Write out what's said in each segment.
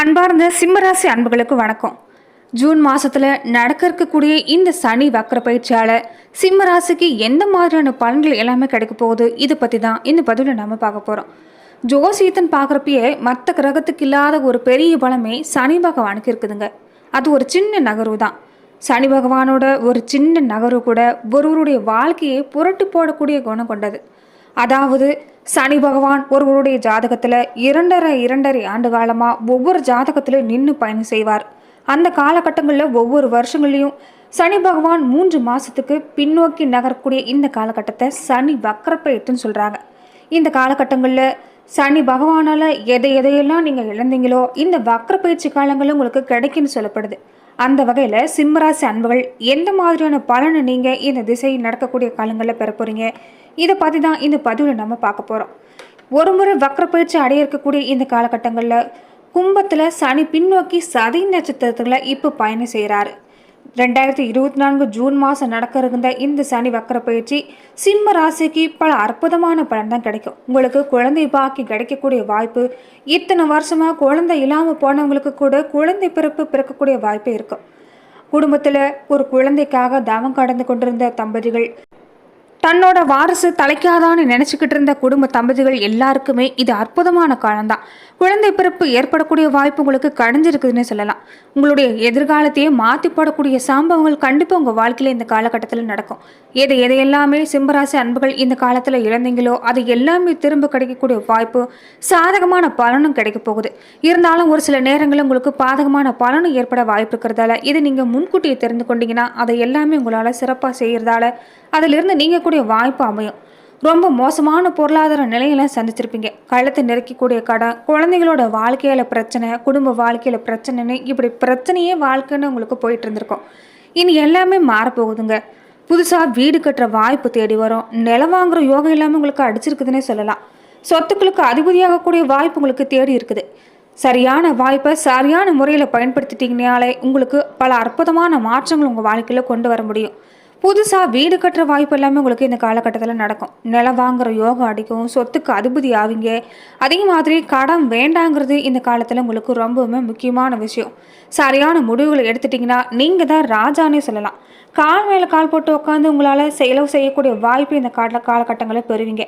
அன்பார்ந்த சிம்மராசி அன்புகளுக்கு வணக்கம். ஜூன் மாசத்துல நடக்க இருக்கக்கூடிய இந்த சனி வக்கர பயிற்சியால சிம்மராசிக்கு எந்த மாதிரியான பலன்கள் எல்லாமே கிடைக்க போகுது? இது பத்தி தான் இந்த பதிவில் நம்ம பார்க்க போறோம். ஜோசியத்தன் பார்க்குறப்பயே மற்ற கிரகத்துக்கு இல்லாத ஒரு பெரிய பலமே சனி பகவானுக்கு இருக்குதுங்க. அது ஒரு சின்ன நகர்வு தான். சனி பகவானோட ஒரு சின்ன நகர்வு கூட ஒருவருடைய வாழ்க்கையை புரட்டி போடக்கூடிய குணம் கொண்டது. அதாவது சனி பகவான் ஒருவருடைய ஜாதகத்தில் இரண்டரை இரண்டரை ஆண்டு காலமாக ஒவ்வொரு ஜாதகத்துல நின்று பயணம் செய்வார். அந்த காலகட்டங்களில் ஒவ்வொரு வருஷங்களையும் சனி பகவான் மூன்று மாதத்துக்கு பின்னோக்கி நகரக்கூடிய இந்த காலகட்டத்தை சனி வக்கரப்பயிற்றுன்னு சொல்கிறாங்க இந்த காலகட்டங்களில் சனி பகவானால எதை எதையெல்லாம் நீங்கள் இழந்தீங்களோ இந்த வக்கர பயிற்சி காலங்களும் உங்களுக்கு கிடைக்குன்னு சொல்லப்படுது. அந்த வகையில் சிம்மராசி அன்புகள் எந்த மாதிரியான பலனை நீங்கள் இந்த திசை நடக்கக்கூடிய காலங்களில் பெற போகிறீங்க இதை பற்றி தான் இந்த பதிவில் நம்ம பார்க்க போகிறோம் ஒரு முறை வக்கரப்பயிற்சி பயிற்சி அடைய இருக்கக்கூடிய இந்த காலகட்டங்களில் கும்பத்தில் சனி பின்னோக்கி சதி நட்சத்திரத்தில் இப்போ பயணம் செய்கிறாரு ரெண்டாயிரத்தி இருபத்தி நான்கு ஜூன் மாதம் நடக்க இருந்த இந்த சனி வக்கர பயிற்சி சிம்ம ராசிக்கு பல அற்புதமான பலன் தான் கிடைக்கும். உங்களுக்கு குழந்தை பாக்கி கிடைக்கக்கூடிய வாய்ப்பு இத்தனை வருஷமாக குழந்தை இல்லாமல் போனவங்களுக்கு கூட குழந்தை பிறப்பு பிறக்கக்கூடிய வாய்ப்பு இருக்கும். குடும்பத்தில் ஒரு குழந்தைக்காக தவம் கடந்து கொண்டிருந்த தம்பதிகள் தன்னோட வாரிசு தலைக்காதான்னு நினச்சிக்கிட்டு இருந்த குடும்ப தம்பதிகள் எல்லாருக்குமே இது அற்புதமான காலம்தான். குழந்தை பிறப்பு ஏற்படக்கூடிய வாய்ப்பு உங்களுக்கு கடைஞ்சிருக்குதுன்னு சொல்லலாம். உங்களுடைய எதிர்காலத்தையே மாற்றி போடக்கூடிய சம்பவங்கள் கண்டிப்பாக உங்கள் வாழ்க்கையில் இந்த காலகட்டத்தில் நடக்கும். எது எதையெல்லாமே சிம்பராசி அன்புகள் இந்த காலத்தில் இழந்தீங்களோ அது எல்லாமே திரும்ப கிடைக்கக்கூடிய வாய்ப்பு சாதகமான பலனும் கிடைக்க போகுது. இருந்தாலும் ஒரு சில நேரங்களில் உங்களுக்கு பாதகமான பலனும் ஏற்பட வாய்ப்பு இருக்கிறதால இதை நீங்கள் முன்கூட்டியே தெரிந்து கொண்டீங்கன்னா அதை எல்லாமே உங்களால் சிறப்பாக செய்கிறதால அதிலிருந்து நீங்கக்கூடிய வாய்ப்பு அமையும். ரொம்ப மோசமான பொருளாதார நிலையெல்லாம் சந்திச்சிருப்பீங்க. கழுத்தை நெருக்கக்கூடிய கடன் குழந்தைங்களோட வாழ்க்கையில் பிரச்சனை குடும்ப வாழ்க்கையில் பிரச்சனைன்னு இப்படி பிரச்சனையே வாழ்க்கைன்னு உங்களுக்கு போயிட்டு இருந்திருக்கோம். இனி எல்லாமே மாறப்போகுதுங்க. புதுசாக வீடு கட்டுற வாய்ப்பு தேடி வரும். நிலம் வாங்குற யோகம் எல்லாமே உங்களுக்கு அடிச்சிருக்குதுன்னே சொல்லலாம். சொத்துக்களுக்கு அதிபதியாகக்கூடிய வாய்ப்பு உங்களுக்கு தேடி இருக்குது. சரியான வாய்ப்பை சரியான முறையில் பயன்படுத்திட்டீங்கனாலே உங்களுக்கு பல அற்புதமான மாற்றங்கள் உங்கள் வாழ்க்கையில் கொண்டு வர முடியும். புதுசாக வீடு கட்டுற வாய்ப்பு எல்லாமே உங்களுக்கு இந்த காலகட்டத்தில் நடக்கும். நிலம் வாங்குற யோகம் அடிக்கும். சொத்துக்கு அதிபதி ஆவீங்க. அதே மாதிரி கடன் வேண்டாங்கிறது இந்த காலத்தில் உங்களுக்கு ரொம்பவுமே முக்கியமான விஷயம். சரியான முடிவுகளை எடுத்துட்டிங்கன்னா நீங்கள் தான் ராஜானே சொல்லலாம். கால் மேலே கால் போட்டு உட்காந்து உங்களால் செலவு செய்யக்கூடிய வாய்ப்பு இந்த கால காலகட்டங்களில் பெறுவீங்க.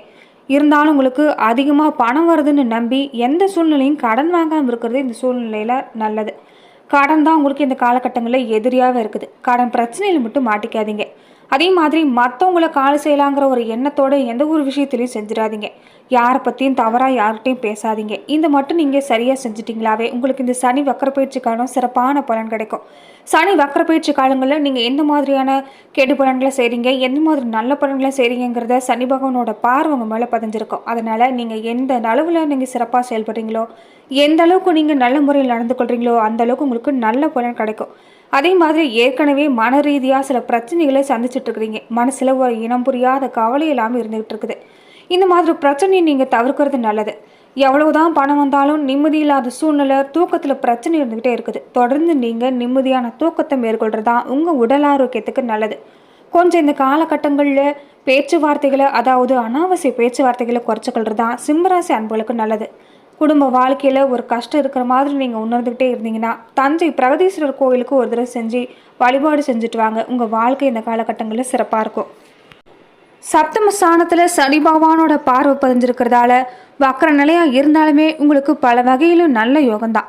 இருந்தாலும் உங்களுக்கு அதிகமாக பணம் வருதுன்னு நம்பி எந்த சூழ்நிலையும் கடன் வாங்காமல் இருக்கிறது இந்த சூழ்நிலையில் நல்லது. கடன் தான் உங்களுக்கு இந்த காலகட்டங்களில் எதிரியாகவே இருக்குது. கடன் பிரச்சனையில் மட்டும் மாட்டிக்காதீங்க. அதே மாதிரி மற்றவங்கள கால் செய்யலாங்கிற ஒரு எண்ணத்தோட எந்த ஒரு விஷயத்துலையும் செஞ்சிடாதீங்க. யாரை பற்றியும் தவறாக யார்கிட்டையும் பேசாதீங்க. இந்த மட்டும் நீங்கள் சரியாக செஞ்சிட்டிங்களாவே உங்களுக்கு இந்த சனி வக்கர பயிற்சி காலம் சிறப்பான பலன் கிடைக்கும். சனி வக்கர பயிற்சி காலங்களில் நீங்கள் எந்த மாதிரியான கெடு பலன்களை செய்கிறீங்க எந்த மாதிரி நல்ல பலன்களை செய்கிறீங்கிறத சனி பகவானோட பார்வை உங்கள் மேலே பதிஞ்சிருக்கும். அதனால் நீங்கள் எந்த அளவில் நீங்கள் சிறப்பாக செயல்படுறீங்களோ எந்த அளவுக்கு நீங்கள் நல்ல முறையில் நடந்து கொள்கிறீங்களோ அந்த அளவுக்கு உங்களுக்கு நல்ல பலன் கிடைக்கும். அதே மாதிரி ஏற்கனவே மன ரீதியாக சில பிரச்சனைகளை சந்திச்சுட்டு இருக்கிறீங்க. மனசில் ஒரு இனம் புரியாத கவலை இல்லாமல் இருந்துகிட்டு இருக்குது. இந்த மாதிரி பிரச்சனையை நீங்கள் தவிர்க்கிறது நல்லது. எவ்வளவுதான் பணம் வந்தாலும் நிம்மதி இல்லாத சூழ்நிலை தூக்கத்தில் பிரச்சனை இருந்துக்கிட்டே இருக்குது. தொடர்ந்து நீங்கள் நிம்மதியான தூக்கத்தை மேற்கொள்கிறது தான் உங்கள் உடல் ஆரோக்கியத்துக்கு நல்லது. கொஞ்சம் இந்த காலகட்டங்களில் பேச்சுவார்த்தைகளை அதாவது அனாவசிய பேச்சுவார்த்தைகளை குறைச்சிக்கொள்றது தான் சிம்மராசி அன்புகளுக்கு நல்லது. குடும்ப வாழ்க்கையில் ஒரு கஷ்டம் இருக்கிற மாதிரி நீங்கள் உணர்ந்துக்கிட்டே இருந்தீங்கன்னா தஞ்சை பிரகதீஸ்வரர் கோவிலுக்கு ஒரு தடவை செஞ்சு வழிபாடு செஞ்சுட்டு வாங்க. உங்கள் வாழ்க்கை இந்த காலகட்டங்களில் சிறப்பாக இருக்கும். சப்தம ஸ்தானத்தில் சனி பகவானோட பார்வை பதிஞ்சிருக்கிறதால வக்கர நிலையாக இருந்தாலுமே உங்களுக்கு பல வகையிலும் நல்ல யோகம்தான்.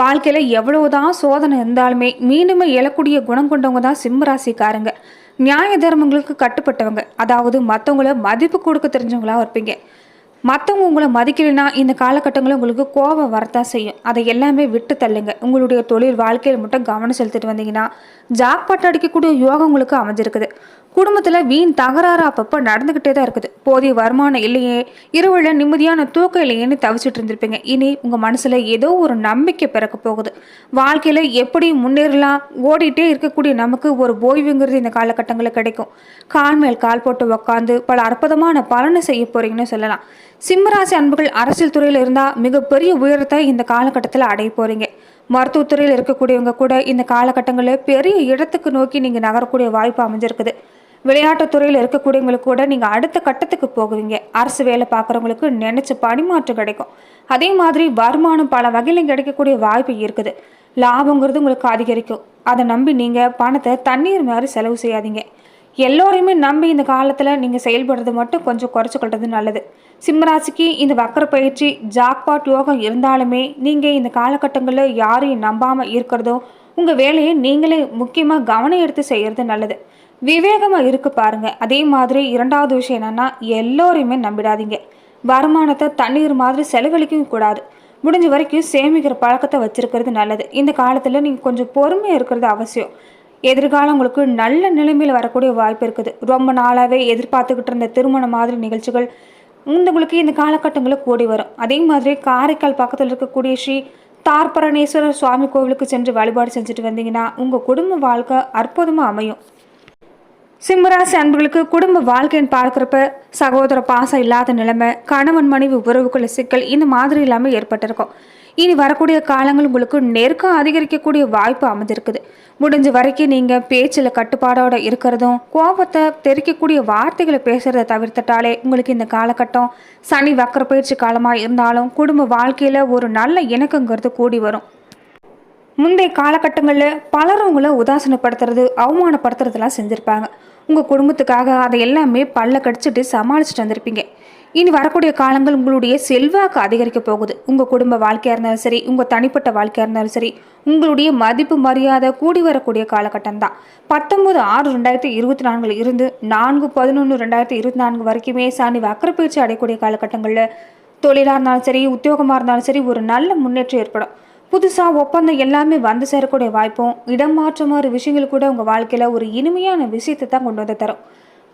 வாழ்க்கையில் எவ்வளவுதான் சோதனை இருந்தாலுமே மீண்டுமே எழக்கூடிய குணம் கொண்டவங்க தான் சிம்மராசிக்காரங்க. நியாய தர்மங்களுக்கு கட்டுப்பட்டவங்க. அதாவது மற்றவங்கள மதிப்பு கொடுக்க தெரிஞ்சவங்களா இருப்பீங்க. மற்றவங்க உங்களை மதிக்கலைன்னா இந்த காலகட்டங்களில் உங்களுக்கு கோபம் வரத்தான் செய்யும். அதை எல்லாமே விட்டு தள்ளுங்க. உங்களுடைய தொழில் வாழ்க்கையில் மட்டும் கவனம் செலுத்திட்டு வந்தீங்கன்னா ஜாக்பாட் அடிக்கக்கூடிய யோகம் உங்களுக்கு அமைஞ்சிருக்குது. குடும்பத்தில் வீண் தகராறு அப்பப்போ நடந்துக்கிட்டே தான் இருக்குது. போதிய வருமானம் இல்லையே. இரவுல நிம்மதியான தூக்கம் இல்லையேன்னு தவிச்சிட்டு இருந்திருப்பீங்க. இனி உங்கள் மனசில் ஏதோ ஒரு நம்பிக்கை பிறக்க போகுது. வாழ்க்கையில் எப்படி முன்னேறலாம். ஓடிட்டே இருக்கக்கூடிய நமக்கு ஒரு ஓய்வுங்கிறது இந்த காலகட்டங்களில் கிடைக்கும். கால் மேல் கால் போட்டு உக்காந்து பல அற்புதமான பலனை செய்ய போறீங்கன்னு சொல்லலாம். சிம்மராசி அன்புகள் அரசியல் துறையில் இருந்தால் மிகப்பெரிய உயரத்தை இந்த காலகட்டத்தில் அடைய போகிறீங்க மருத்துவத்துறையில் இருக்கக்கூடியவங்க கூட இந்த காலகட்டங்களில் பெரிய இடத்துக்கு நோக்கி நீங்கள் நகரக்கூடிய வாய்ப்பு அமைஞ்சிருக்குது. விளையாட்டுத்துறையில் இருக்கக்கூடியவங்களுக்கு கூட நீங்கள் அடுத்த கட்டத்துக்கு போகுவீங்க. அரசு வேலை பார்க்குறவங்களுக்கு நினச்ச பணிமாற்றம் கிடைக்கும். அதே மாதிரி வருமானம் பல வகையிலும் கிடைக்கக்கூடிய வாய்ப்பு இருக்குது. லாபங்கிறது உங்களுக்கு அதிகரிக்கும். அதை நம்பி நீங்கள் பணத்தை தண்ணீர் மாதிரி செலவு செய்யாதீங்க. எல்லோரையுமே நம்பி இந்த காலத்தில் நீங்கள் செயல்படுறது மட்டும் கொஞ்சம் குறைச்சிக்கிறது நல்லது. சிம்மராசிக்கு இந்த வக்கர பயிற்சி ஜாக்பாட் யோகம் இருந்தாலுமே நீங்கள் இந்த காலகட்டங்களில் யாரையும் நம்பாமல் இருக்கிறதோ உங்கள் வேலையை நீங்களே முக்கியமாக கவனம் எடுத்து செய்கிறது நல்லது. விவேகமாக இருக்கு பாருங்கள் அதே மாதிரி இரண்டாவது விஷயம் என்னென்னா எல்லோரையுமே நம்பிடாதீங்க. வருமானத்தை தண்ணீர் மாதிரி செலவழிக்கவும் கூடாது. முடிஞ்ச வரைக்கும் சேமிக்கிற பழக்கத்தை வச்சுருக்கிறது நல்லது. இந்த காலத்தில் நீங்கள் கொஞ்சம் பொறுமையாக இருக்கிறது அவசியம். எதிர்காலம் உங்களுக்கு நல்ல நிலைமையில் வரக்கூடிய வாய்ப்பு இருக்குது. ரொம்ப நாளாகவே எதிர்பார்த்துக்கிட்டு இருந்த திருமண மாதிரி நிகழ்ச்சிகள் உங்களுக்கு இந்த காலகட்டங்களில் கூடி வரும். அதே மாதிரி காரைக்கால் பக்கத்தில் இருக்கக்கூடிய ஸ்ரீ தார்பரணேஸ்வரர் சுவாமி கோவிலுக்கு சென்று வழிபாடு செஞ்சுட்டு வந்தீங்கன்னா உங்கள் குடும்ப வாழ்க்கை அற்புதமாக அமையும். சிம்மராசி அன்பர்களுக்கு குடும்ப வாழ்க்கைன்னு பார்க்குறப்ப சகோதர பாசம் இல்லாத நிலைமை கணவன் மனைவி உறவுக்குள்ள சிக்கல் இந்த மாதிரி இல்லாமல் ஏற்பட்டிருக்கும். இனி வரக்கூடிய காலங்கள் உங்களுக்கு நெருக்கம் அதிகரிக்கக்கூடிய வாய்ப்பு அமைஞ்சிருக்குது முடிஞ்ச வரைக்கும் நீங்கள் பேச்சில் கட்டுப்பாடோடு இருக்கிறதும் கோபத்தை தெரிக்கக்கூடிய வார்த்தைகளை பேசுகிறத தவிர்த்துட்டாலே உங்களுக்கு இந்த காலகட்டம் சனி வக்கர பயிற்சி காலமாக இருந்தாலும் குடும்ப வாழ்க்கையில் ஒரு நல்ல இணக்கங்கிறது கூடி வரும். முந்தைய காலகட்டங்களில் பலரும் உங்களை உதாசனப்படுத்துறது அவமானப்படுத்துறதெல்லாம் செஞ்சுருப்பாங்க. உங்கள் குடும்பத்துக்காக அதை எல்லாமே பல்ல கடிச்சிட்டு சமாளிச்சுட்டு வந்திருப்பீங்க. இனி வரக்கூடிய காலங்கள் உங்களுடைய செல்வாக்கு அதிகரிக்க போகுது. உங்கள் குடும்ப வாழ்க்கையாக இருந்தாலும் சரி உங்கள் தனிப்பட்ட வாழ்க்கையாக இருந்தாலும் சரி உங்களுடைய மதிப்பு மரியாதை கூடி வரக்கூடிய காலகட்டம் தான். பத்தொம்போது ஆறு ரெண்டாயிரத்தி இருபத்தி நான்கில் இருந்து நான்கு பதினொன்று ரெண்டாயிரத்தி இருபத்தி நான்கு வரைக்குமே சாணி வக்கரப்பயிற்சி அடையக்கூடிய காலகட்டங்களில் தொழிலாக இருந்தாலும் சரி உத்தியோகமாக இருந்தாலும் சரி ஒரு நல்ல முன்னேற்றம் ஏற்படும். புதுசாக ஒப்பந்தம் எல்லாமே வந்து சேரக்கூடிய வாய்ப்பும் இடம் மாற்றமாறு விஷயங்கள் கூட உங்கள் வாழ்க்கையில் ஒரு இனிமையான விஷயத்தை தான் கொண்டு வந்து தரும்.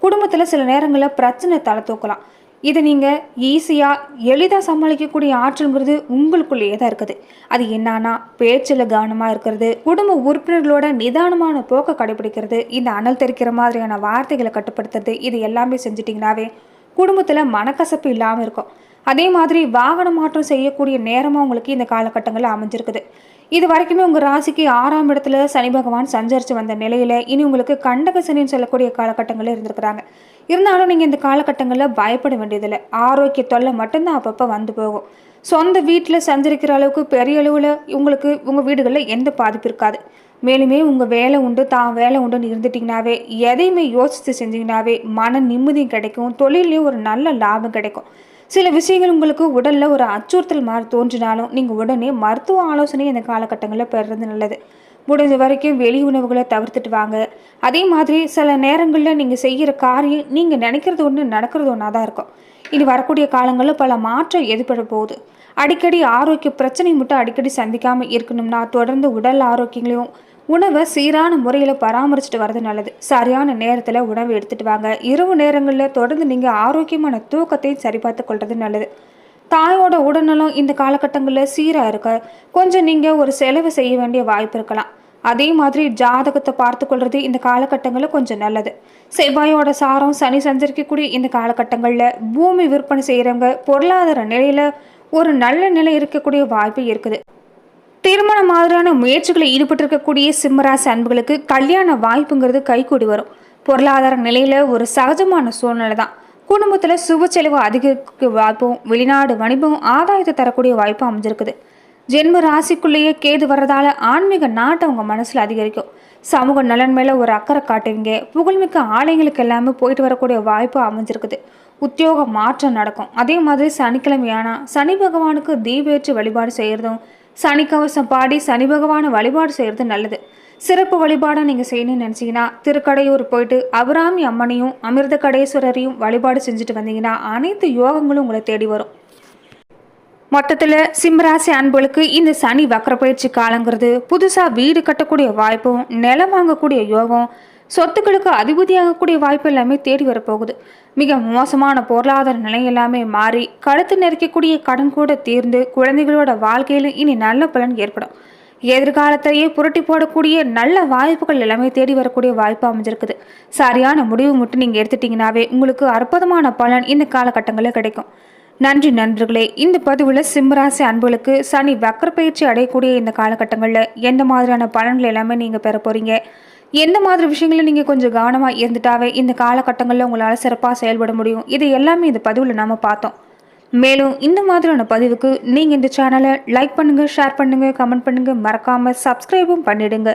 குடும்பத்தில் சில நேரங்களில் பிரச்சனை தலை தூக்கலாம். இதை நீங்கள் ஈஸியாக எளிதாக சமாளிக்கக்கூடிய ஆற்றல்ங்கிறது உங்களுக்குள்ளேயே தான் இருக்குது. அது என்னன்னா பேச்சில் கவனமாக இருக்கிறது குடும்ப உறுப்பினர்களோட நிதானமான போக்கை கடைபிடிக்கிறது இந்த அனல் தெரிக்கிற மாதிரியான வார்த்தைகளை கட்டுப்படுத்துறது இது எல்லாமே செஞ்சிட்டிங்கனாவே குடும்பத்தில் மனக்கசப்பு இல்லாமல் இருக்கும். அதே மாதிரி வாகன மாற்றம் செய்யக்கூடிய நேரமாக உங்களுக்கு இந்த காலகட்டங்களில் அமைஞ்சிருக்குது. இது வரைக்குமே உங்கள் ராசிக்கு ஆறாம் இடத்துல சனி பகவான் சஞ்சரித்து வந்த நிலையில் இனி உங்களுக்கு கண்டக சனின்னு சொல்லக்கூடிய காலகட்டங்களில் இருந்திருக்கிறாங்க. இருந்தாலும் நீங்கள் இந்த காலகட்டங்களில் பயப்பட வேண்டியதில்லை. ஆரோக்கிய தொல்லை மட்டும்தான் அப்பப்போ வந்து போகும். சொந்த வீட்டில் சஞ்சரிக்கிற அளவுக்கு பெரிய அளவில் உங்களுக்கு உங்கள் வீடுகளில் எந்த பாதிப்பு இருக்காது. மேலுமே உங்கள் வேலை உண்டு தான் வேலை உண்டுன்னு இருந்துட்டிங்கனாவே எதையுமே யோசித்து செஞ்சிங்கனாவே மன நிம்மதியும் கிடைக்கும். தொழிலையும் ஒரு நல்ல லாபம் கிடைக்கும். சில விஷயங்கள் உங்களுக்கு உடலில் ஒரு அச்சுறுத்தல் மாதிரி தோன்றினாலும் நீங்கள் உடனே மருத்துவ ஆலோசனை இந்த காலகட்டங்களில் பெறுறது நல்லது. முடிஞ்ச வரைக்கும் வெளி உணவுகளை தவிர்த்துட்டு வாங்க. அதே மாதிரி சில நேரங்களில் நீங்கள் செய்கிற காரியம் நீங்கள் நினைக்கிறது ஒன்று நடக்கிறது ஒன்றா தான் இருக்கும். இனி வரக்கூடிய காலங்களில் பல மாற்றம் எதிர்பட போகுது. அடிக்கடி ஆரோக்கிய பிரச்சனை மட்டும் அடிக்கடி சந்திக்காமல் இருக்கணும்னா தொடர்ந்து உடல் ஆரோக்கியங்களையும் உணவை சீரான முறையில் பராமரிச்சுட்டு வரது நல்லது. சரியான நேரத்தில் உணவு எடுத்துட்டு வாங்க. இரவு நேரங்களில் தொடர்ந்து நீங்கள் ஆரோக்கியமான தூக்கத்தை சரிபார்த்து கொள்வது நல்லது. தாயோட உடல்நலம் இந்த காலகட்டங்களில் சீராக இருக்க கொஞ்சம் நீங்கள் ஒரு செலவு செய்ய வேண்டிய வாய்ப்பு இருக்கலாம். அதே மாதிரி ஜாதகத்தை பார்த்து கொள்வது இந்த காலகட்டங்களில் கொஞ்சம் நல்லது. செவ்வாயோட சாரம் சனி சஞ்சரிக்கக்கூடிய இந்த காலகட்டங்களில் பூமி விற்பனை செய்கிறவங்க பொருளாதார நிலையில் ஒரு நல்ல நிலை இருக்கக்கூடிய வாய்ப்பு இருக்குது. திருமண மாதிரியான முயற்சிகளை ஈடுபட்டிருக்கக்கூடிய சிம்மராசி அன்புகளுக்கு கல்யாண வாய்ப்புங்கிறது கைகூடி வரும். பொருளாதார நிலையில் ஒரு சகஜமான சூழ்நிலை தான். குடும்பத்தில் சுப செலவு அதிகரிக்க வாய்ப்பும் வெளிநாடு வணிபம் ஆதாயத்தை தரக்கூடிய வாய்ப்பும் அமைஞ்சிருக்குது. ஜென்ம ராசிக்குள்ளேயே கேது வர்றதால ஆன்மீக நாட்டம் உங்கள் மனசில் அதிகரிக்கும். சமூக நலன் மேலே ஒரு அக்கறை காட்டுவீங்க. புகழ்மிக்க ஆலயங்களுக்கு எல்லாமே போயிட்டு வரக்கூடிய வாய்ப்பு அமைஞ்சிருக்குது. உத்தியோக மாற்றம் நடக்கும். அதே மாதிரி சனிக்கிழமையானா சனி பகவானுக்கு தீபேற்று வழிபாடு செய்கிறதும் சனிக்கவசம் பாடி சனி பகவானை வழிபாடு செய்கிறது நல்லது. சிறப்பு வழிபாடை நீங்கள் செய்யணும்னு நினச்சிங்கன்னா திருக்கடையூர் போயிட்டு அபிராமி அம்மனையும் அமிர்த கடேஸ்வரரையும் வழிபாடு செஞ்சுட்டு வந்தீங்கன்னா அனைத்து யோகங்களும் உங்களை தேடி வரும். மொத்தத்தில் சிம்மராசி அன்புகளுக்கு இந்த சனி வக்கர பயிற்சி காலங்கிறது புதுசாக வீடு கட்டக்கூடிய வாய்ப்பும் நிலம் வாங்கக்கூடிய யோகம் சொத்துக்களுக்கு அதிபதியாகக்கூடிய வாய்ப்பு எல்லாமே தேடி வரப்போகுது. மிக மோசமான பொருளாதார நிலை எல்லாமே மாறி கழுத்து நெருக்கக்கூடிய கடன் கூட தீர்ந்து குழந்தைகளோட வாழ்க்கையில் இனி நல்ல பலன் ஏற்படும். எதிர்காலத்தையே புரட்டி போடக்கூடிய நல்ல வாய்ப்புகள் எல்லாமே தேடி வரக்கூடிய வாய்ப்பு அமைஞ்சிருக்குது. சரியான முடிவு மட்டும் நீங்கள் எடுத்துட்டீங்கன்னாவே உங்களுக்கு அற்புதமான பலன் இந்த காலகட்டங்களில் கிடைக்கும். நன்றி நண்பர்களே இந்த பதிவில் சிம்மராசி அன்புகளுக்கு சனி வக்கர பயிற்சி அடையக்கூடிய இந்த காலகட்டங்களில் எந்த மாதிரியான பலன்கள் எல்லாமே நீங்கள் பெற போகிறீங்க எந்த மாதிரி விஷயங்களை நீங்கள் கொஞ்சம் கவனமாக இருந்துட்டாவே இந்த காலகட்டங்களில் உங்களால் சிறப்பாக செயல்பட முடியும்? இது எல்லாமே இந்த பதிவில் நாம் பார்த்தோம். மேலும் இந்த மாதிரியான பதிவுக்கு நீங்கள் இந்த சேனலை லைக் பண்ணுங்கள் ஷேர் பண்ணுங்கள் கமெண்ட் பண்ணுங்கள் மறக்காமல் சப்ஸ்கிரைபும் பண்ணிடுங்க.